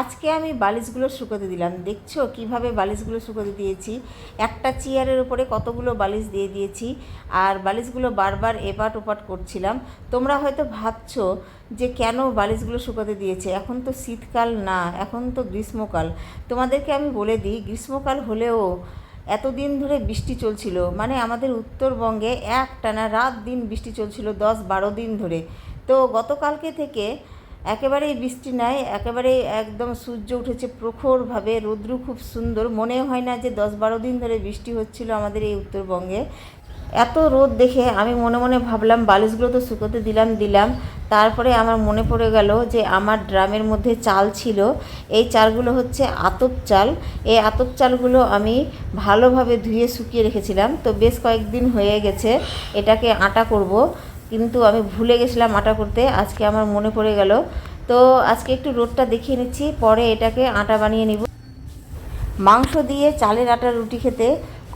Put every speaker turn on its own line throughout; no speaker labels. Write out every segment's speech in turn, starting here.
আজকে আমি বালিশগুলো শুকোতে দিলাম। দেখছ কীভাবে বালিশগুলো শুকোতে দিয়েছি? একটা চেয়ারের উপরে কতগুলো বালিশ দিয়ে দিয়েছি আর বালিশগুলো বারবার এপাট ওপাট করছিলাম। তোমরা হয়তো ভাবছ যে কেন বালিশগুলো শুকোতে দিয়েছে? এখন তো শীতকাল না, এখন তো গ্রীষ্মকাল। তোমাদেরকে আমি বলে দিই, গ্রীষ্মকাল হলেও এতদিন ধরে বৃষ্টি চলছিল। মানে আমাদের উত্তরবঙ্গে এক টানা রাত দিন বৃষ্টি চলছিল, দশ বারো দিন ধরে। তো গতকালকে থেকে একেবারেই বৃষ্টি নাই, একেবারেই একদম সূর্য উঠেছে প্রখরভাবে, রৌদ্র খুব সুন্দর। মনে হয় না যে দশ বারো দিন ধরে বৃষ্টি হচ্ছিল আমাদের এই উত্তরবঙ্গে। এত রোদ দেখে আমি মনে মনে ভাবলাম, বালিশগুলো তো শুকোতে দিলাম দিলাম। তারপরে আমার মনে পড়ে গেল যে আমার ড্রামের মধ্যে চাল ছিল। এই চালগুলো হচ্ছে আতপ চাল। এই আতপ চালগুলো আমি ভালোভাবে ধুয়ে শুকিয়ে রেখেছিলাম। তো বেশ কয়েকদিন হয়ে গেছে, এটাকে আটা করব। কিন্তু আমি ভুলে গেছিলাম আটা করতে, আজকে আমার মনে পড়ে গেল। তো আজকে একটু রোদটা দেখিয়ে নিচ্ছি, পরে এটাকে আটা বানিয়ে নিব। মাংস দিয়ে চালের আটার রুটি খেতে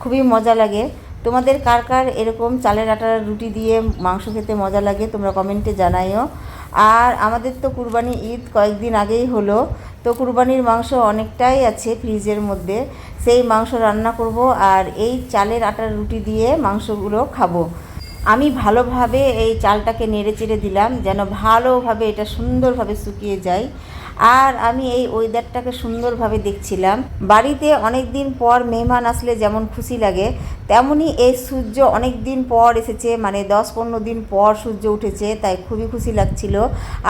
খুবই মজা লাগে। তোমাদের কার কার এরকম চালের আটার রুটি দিয়ে মাংস খেতে মজা লাগে, তোমরা কমেন্টে জানাইও। আর আমাদের তো কুরবানি ঈদ কয়েকদিন আগেই হলো, তো কুরবানির মাংস অনেকটাই আছে ফ্রিজের মধ্যে। সেই মাংস রান্না করব আর এই চালের আটার রুটি দিয়ে মাংসগুলো খাব। আমি ভালোভাবে এই চালটাকে নেড়ে চেড়ে দিলাম যেন ভালোভাবে এটা সুন্দরভাবে শুকিয়ে যায়। আর আমি এই ওয়েদারটাকে সুন্দরভাবে দেখছিলাম। বাড়িতে অনেক দিন পর মেহমান আসলে যেমন খুশি লাগে তেমনই এই সূর্য অনেক দিন পর এসেছে মানে দশ পনেরো দিন পর সূর্য উঠেছে, তাই খুবই খুশি লাগছিল।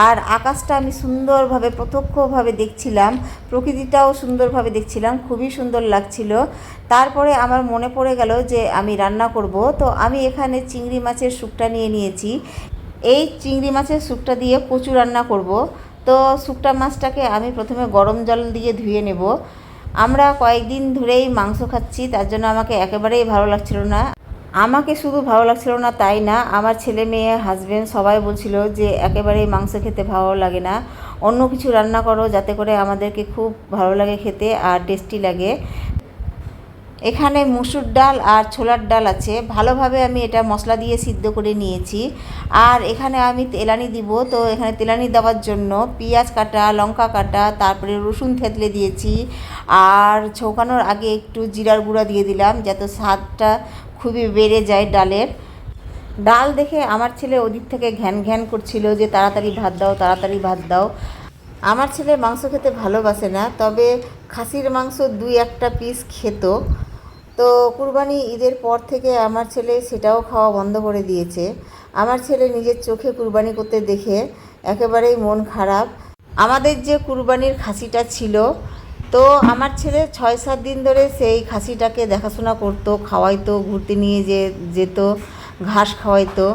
আর আকাশটা আমি সুন্দরভাবে, প্রত্যক্ষভাবে দেখছিলাম, প্রকৃতিটাও সুন্দরভাবে দেখছিলাম, খুবই সুন্দর লাগছিল। তারপরে আমার মনে পড়ে গেল যে আমি রান্না করব, তো আমি এখানে চিংড়ি মাছের স্যুপটা নিয়ে নিয়েছি। এই চিংড়ি মাছের স্যুপটা দিয়ে কচু রান্না করব। তো শুকটা মাছটাকে আমি প্রথমে গরম জল দিয়ে ধুয়ে নেব। আমরা কয়েকদিন ধরেই মাংস খাচ্ছি, তার জন্য আমাকে একেবারেই ভালো লাগছিল না। আমাকে শুধু ভালো লাগছিল না, তাই না? আমার ছেলে মেয়ে হাজব্যান্ড সবাই বলছিল যে একেবারেই মাংস খেতে ভালো লাগে না। অন্য কিছু রান্না করো, যাতে করে আমাদেরকে খুব ভালো লাগে খেতে আর টেস্টি লাগে। এখানে মুসুর ডাল আর ছোলার ডাল আছে। ভালোভাবে আমি এটা মশলা দিয়ে সিদ্ধ করে নিয়েছি। আর এখানে আমি তেলানি দিব। তো এখানে তেলানি দেওয়ার জন্য পেঁয়াজ কাটা, লঙ্কা কাটা, তারপরে রসুন থেতলে দিয়েছি। আর ছৌকানোর আগে একটু জিরার গুঁড়া দিয়ে দিলাম যাতে স্বাদটা খুবই বেড়ে যায় ডালের। ডাল দেখে আমার ছেলে ওদিক থেকে ঘ্যান ঘ্যান করছিল যে, তাড়াতাড়ি ভাত দাও, তাড়াতাড়ি ভাত দাও। আমার ছেলে মাংস খেতে ভালোবাসে না, তবে খাসির মাংস দুই একটা পিস খেত। তো কুরবানি ঈদের পর থেকে আমার ছেলে সেটাও খাওয়া বন্ধ করে দিয়েছে। আমার ছেলে নিজের চোখে কুরবানি করতে দেখে একেবারেই মন খারাপ। আমাদের যে কুরবানির খাসিটা ছিল, তো আমার ছেলে ছয় সাত দিন ধরে সেই খাসিটাকে দেখাশোনা করতো, খাওয়াইতো, ঘুরতে নিয়ে যে, যেত, ঘাস খাওয়াইতো।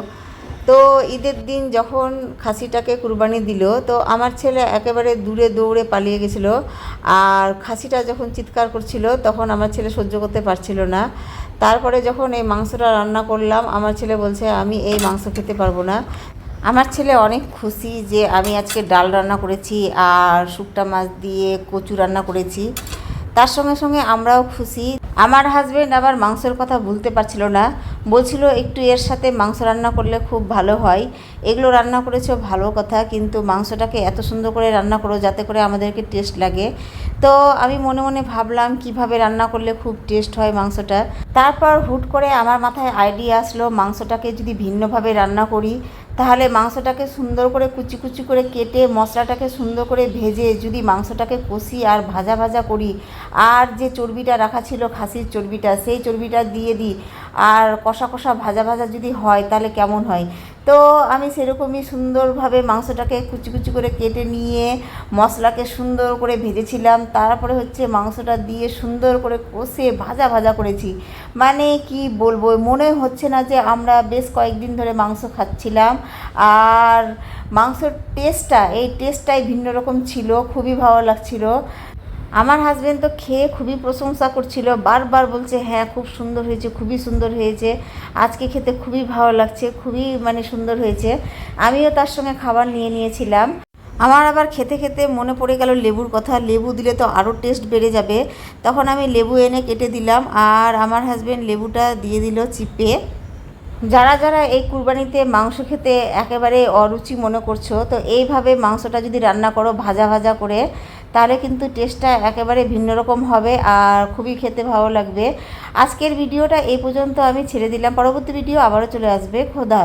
তো ঈদের দিন যখন খাসিটাকে কুরবানি দিল, তো আমার ছেলে একেবারে দূরে দৌড়ে পালিয়ে গেছিল। আর খাসিটা যখন চিৎকার করছিল, তখন আমার ছেলে সহ্য করতে পারছিল না। তারপরে যখন এই মাংসটা রান্না করলাম, আমার ছেলে বলছে, আমি এই মাংস খেতে পারব না। আমার ছেলে অনেক খুশি যে আমি আজকে ডাল রান্না করেছি আর শুকটা মাছ দিয়ে কচু রান্না করেছি। তার সঙ্গে সঙ্গে আমরাও খুশি। আমার হাজব্যান্ড আবার মাংসের কথা ভুলতে পারছিল না। বলছিল, একটু এর সাথে মাংস রান্না করলে খুব ভালো হয়। এগুলো রান্না করেছ, ভালো কথা, কিন্তু মাংসটাকে এত সুন্দর করে রান্না করো যাতে করে আমাদেরকে টেস্ট লাগে। তো আমি মনে মনে ভাবলাম, কীভাবে রান্না করলে খুব টেস্ট হয় মাংসটা? তারপর হুট করে আমার মাথায় আইডিয়া আসলো, মাংসটাকে যদি ভিন্নভাবে রান্না করি তাহলে মাংসটাকে সুন্দর করে কুচি কুচি করে কেটে মশলাটাকে সুন্দর করে ভেজে যদি মাংসটাকে কষি আর ভাজা ভাজা করি, আর যে চর্বিটা রাখা ছিল খাসির চর্বিটা, সেই চর্বিটা দিয়ে দিই, আর কষা কষা ভাজা ভাজা যদি হয় তাহলে কেমন হয়? তো আমি সেরকমই সুন্দরভাবে মাংসটাকে কুচি কুচি করে কেটে নিয়ে মশলাকে সুন্দর করে ভেজেছিলাম। তারপরে হচ্ছে মাংসটা দিয়ে সুন্দর করে কষে ভাজা ভাজা করেছি। মানে কি বলব, মনে হচ্ছে না যে আমরা বেশ কয়েকদিন ধরে মাংস খাচ্ছিলাম। আর মাংসর টেস্টটা এই টেস্টটাই ভিন্ন রকম ছিল, খুবই ভালো লাগছিল। আমার হাজবেন্ড তো খেয়ে খুবই প্রশংসা করছিল, বারবার বলছে হ্যাঁ খুব সুন্দর হয়েছে, খুবই সুন্দর হয়েছে, আজকে খেতে খুবই ভালো লাগছে, খুবই মানে সুন্দর হয়েছে। আমিও তার সঙ্গে খাবার নিয়ে নিয়েছিলাম। আমার আবার খেতে খেতে মনে পড়ে গেল লেবুর কথা, লেবু দিলে তো আরও টেস্ট বেড়ে যাবে। তখন আমি লেবু এনে কেটে দিলাম আর আমার হাজবেন্ড লেবুটা দিয়ে দিল চিপে। যারা যারা এই কুরবানিতে মাংস খেতে একেবারে অরুচি মনে করছ, তো এইভাবে মাংসটা যদি রান্না করো ভাজা ভাজা করে তাহলে কিন্তু টেস্টটা একেবারে ভিন্ন রকম হবে আর খুবই খেতে ভালো লাগবে। আজকের ভিডিওটা এই পর্যন্ত আমি ছেড়ে দিলাম। পরবর্তী ভিডিও আবারও চলে আসবে। খোদা।